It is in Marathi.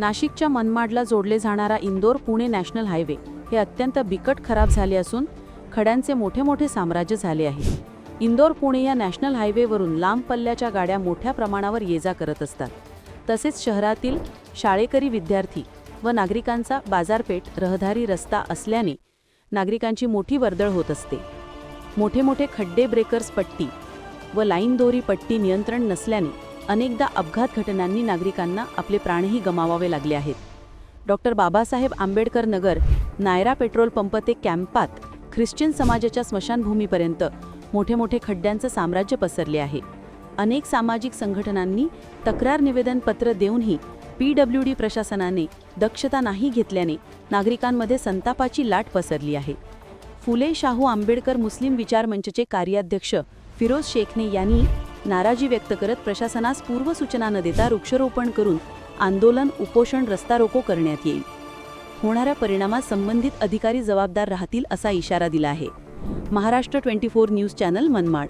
नाशिकच्या मनमाडला जोडले जाणारा इंदोर पुणे नॅशनल हायवे हे अत्यंत बिकट खराब झाले असून खड्यांचे मोठे मोठे साम्राज्य झाले आहे. इंदोर पुणे या नॅशनल हायवेवरून लांब पल्ल्याच्या गाड्या मोठ्या प्रमाणावर ये जा करत असतात. तसेच शहरातील शाळेकरी विद्यार्थी व नागरिकांचा बाजारपेठ रहदारी रस्ता असल्याने नागरिकांची मोठी वर्दळ होत असते. मोठे मोठे खड्डे ब्रेकर्स पट्टी व लाईन दोरी पट्टी नियंत्रण नसल्याने अनेकदा अपघात घटनांनी नागरिकांना आपले प्राणही गमावावे लागले आहेत. Doctor Babasaheb Ambedkar Nagar Nayara petrol pump ते कॅम्पात ख्रिश्चन समाजाच्या स्मशानभूमीपर्यंत मोठे मोठे खड्ड्यांचं साम्राज्य पसरले आहे. अनेक सामाजिक संघटनांनी तक्रार निवेदन पत्र देऊनही पी डब्ल्यू डी प्रशासनाने दक्षता नाही घेतल्याने नागरिकांमध्ये संतापाची लाट पसरली आहे. फुले शाहू आंबेडकर मुस्लिम विचार मंचचे कार्याध्यक्ष फिरोज शेखने यांनी नाराजी व्यक्त करत प्रशासनास पूर्वसूचना न देता वृक्षारोपण करून आंदोलन उपोषण रस्ता रोको करण्यात येईल. होणाऱ्या परिणामास संबंधित अधिकारी जबाबदार राहतील असा इशारा दिला आहे. Maharashtra twenty four news channel Manmad.